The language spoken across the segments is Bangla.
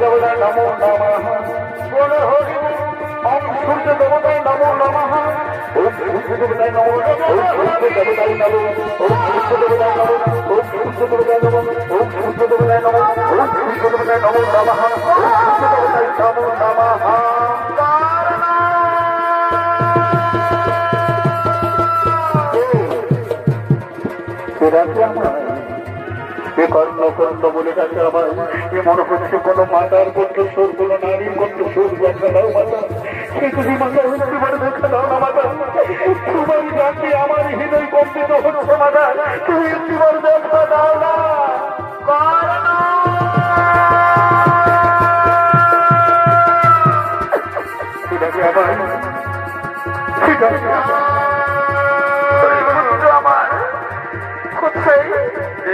দেবতায় নমো নমঃ। বলে হরি ওম সূর্য দেবতায় নমো নমঃ। ওম সূর্য দেবতায় নমো ওম সূর্য দেবতায় নমো ওম সূর্য দেবতায় নমো ওম সূর্য এ কর্ণ কর্ণ বলে ডাকে আমায় এ মনে হচ্ছে কোনো মাতার কণ্ঠস্বর কোনো নারীর কণ্ঠস্বর দেখা দাও মাতা সে যদি মাতা হচ্ছে বলে দেখা দাও না মাতা। তোমার ডাকে আমার হৃদয় কম্পিত হচ্ছে মাতা। তুমি একটিবার দেখা দাও না। এটাকে আমার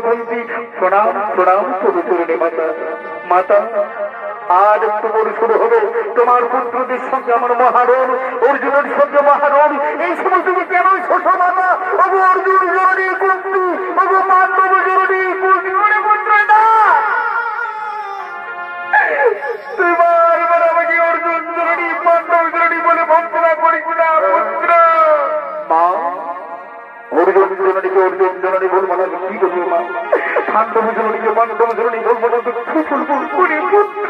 কুন্তি প্রণাম প্রণাম তবু মাতা মাতা, আজ তোমার শুরু হবে তোমার পুত্রদের সঙ্গে আমার মহারণ, অর্জুনের সঙ্গে মহারণ। এই সময় তুমি কেন ছোট মাতা? অর্জুন, জননী অর্জুন জননীকে অর্জুন জননী বলব না কি করব মা? পাণ্ডব জননীকে পাণ্ডব জননী বলব না তো কি বলব ওরে পুত্র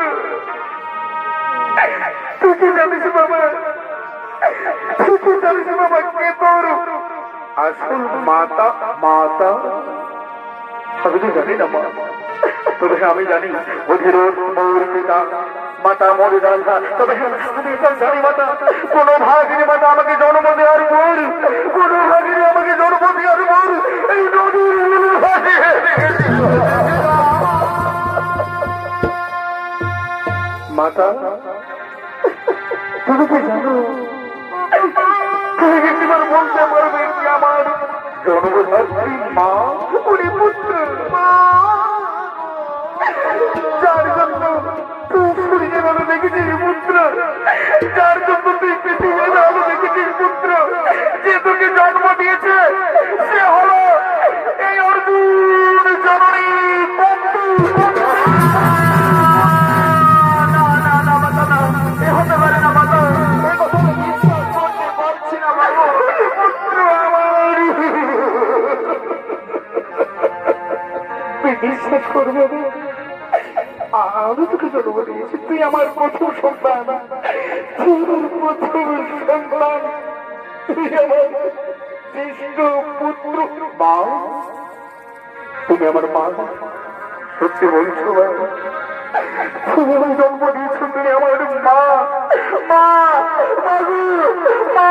আসল মাতা মাতা। আমি তো জানি না, মা। তবে হ্যাঁ আমি জানি। অধীর মৌর পিতা, মাতা মরে রাধা তবে হ্যাঁ জানি, মাতা। কোন ভাগিনী মাতা। আমাকে তুমি কি জানো? আমি তোকে জন্ম দিয়েছি তুই আমার প্রথম সন্তান। প্রথম সন্তান। তুই আমার জ্যেষ্ঠ পুত্র। মা তুমি আমার মা। সত্যি বলছো তুমি আমার জন্ম দিয়েছ, তুমি আমার মা। মা মা।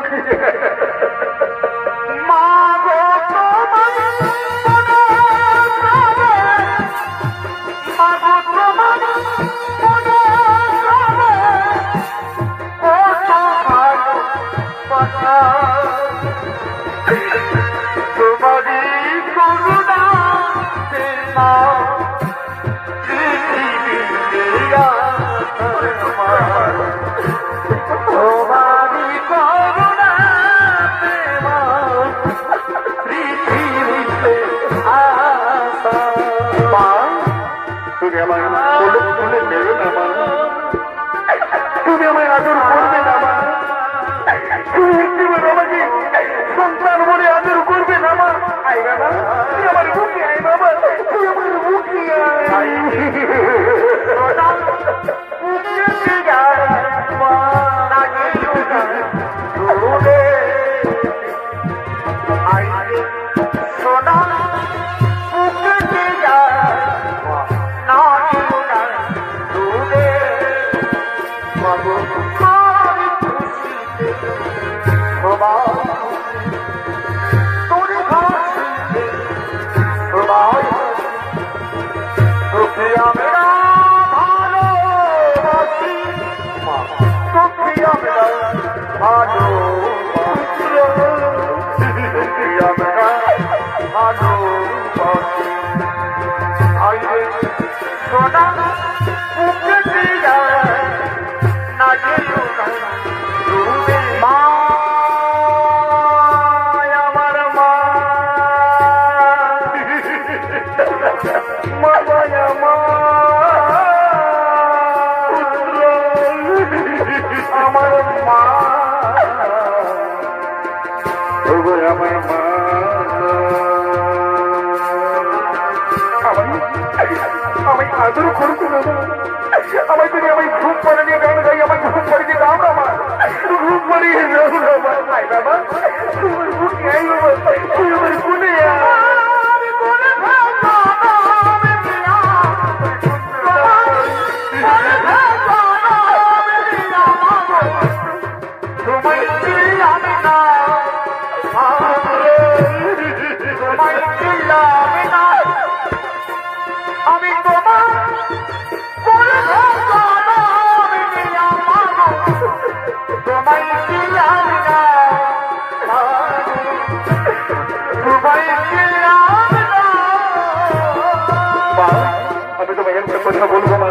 কথা বলব না।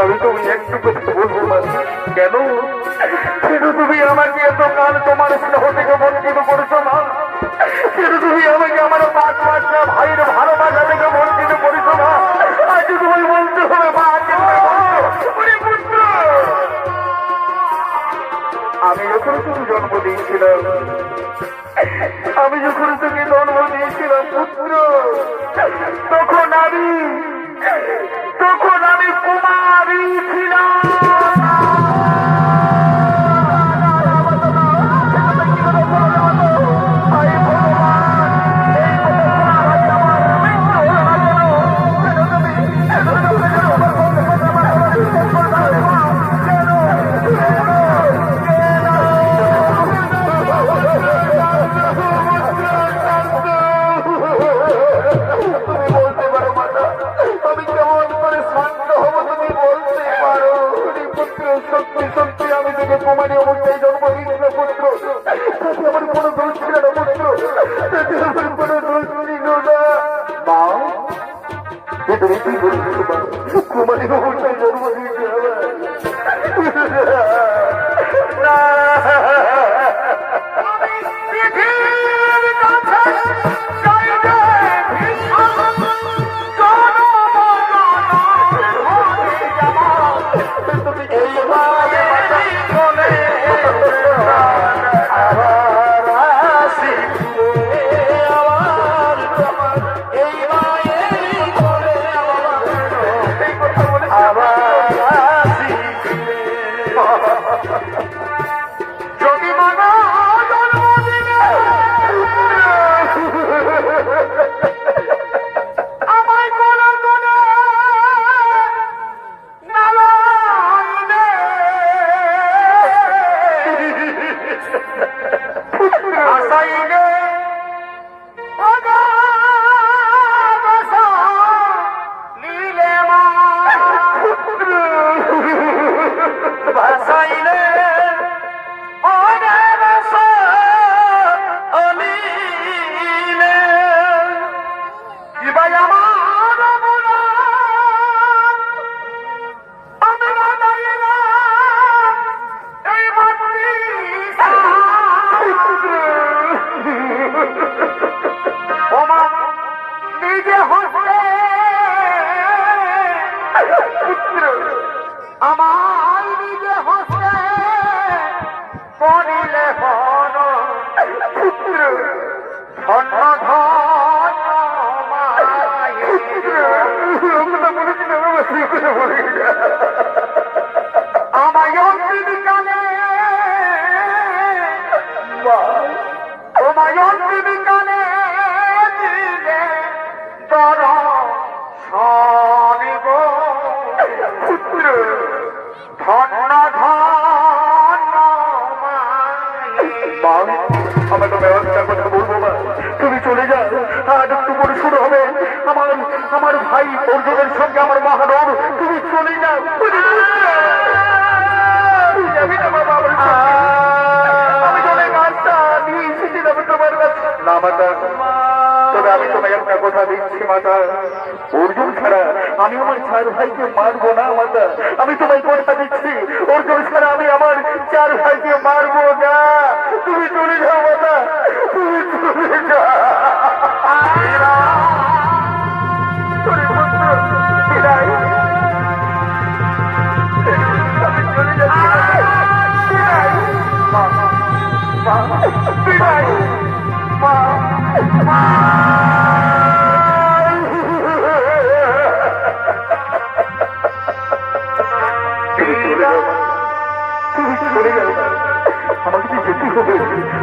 আমি তুমি একটু কথা বলব না। কেন? শুধু তুমি আমাকে এত কাল তোমার স্নেহ থেকে বঞ্চিত করেছ না সেটা তুমি আমাকে আমার পাঁচ মাস না ভাইয়ের ভালোবাসা থেকে বঞ্চিত করেছ না আজ তুমি বলতে হবে বা আমি যখন তুমি জন্ম দিয়েছিলাম আমি যখন তুমি কথা দিচ্ছি, মাতা। অর্জুন ছাড়া আমি আমার চার ভাইকে মারবো না, মাতা। আমি তোমায় কথা দিচ্ছি, অর্জুন ছাড়া আমি আমার চার ভাইকে মারবো না।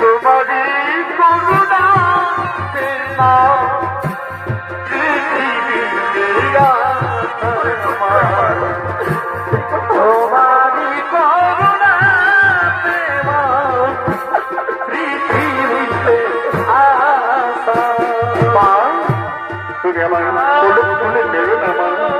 তোমারই করুণাতে